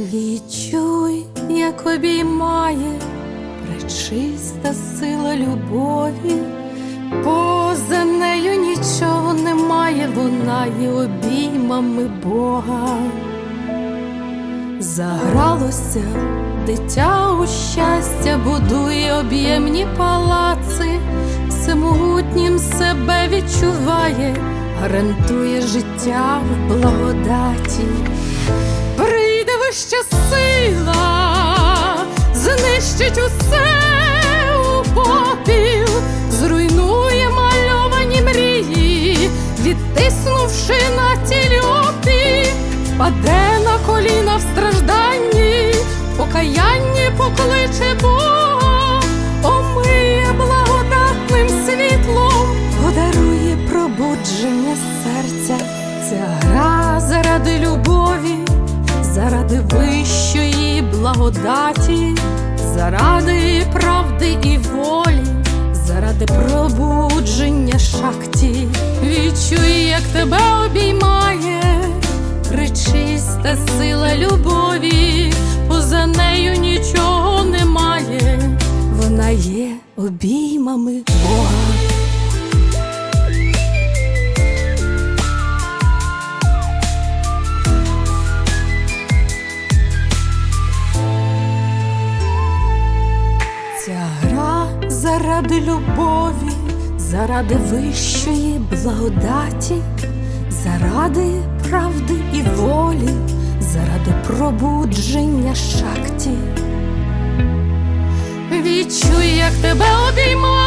Відчуй, як обіймає пречиста сила любові, поза нею нічого немає, вона є обіймами Бога. Загралося дитя у щастя, будує об'ємні палаци, всемогутнім себе відчуває, гарантує життя в благодаті. Прийде сила, знищить усе у попіл, зруйнує мальовані мрії, відтиснувши на тілі опі, впаде на коліна в стражданні, покаянні покличе Бога, омиє благодатним світлом, подарує пробудження серця. Ця гра заради любові, заради вищої благодаті, заради правди і волі, заради пробудження шахті. Відчуй, як тебе обіймає причиста сила любові, поза нею нічого немає, вона є обіймами Бога. Заради любові, заради вищої благодаті, заради правди і волі, заради пробудження шахті. Відчуй, як тебе обіймає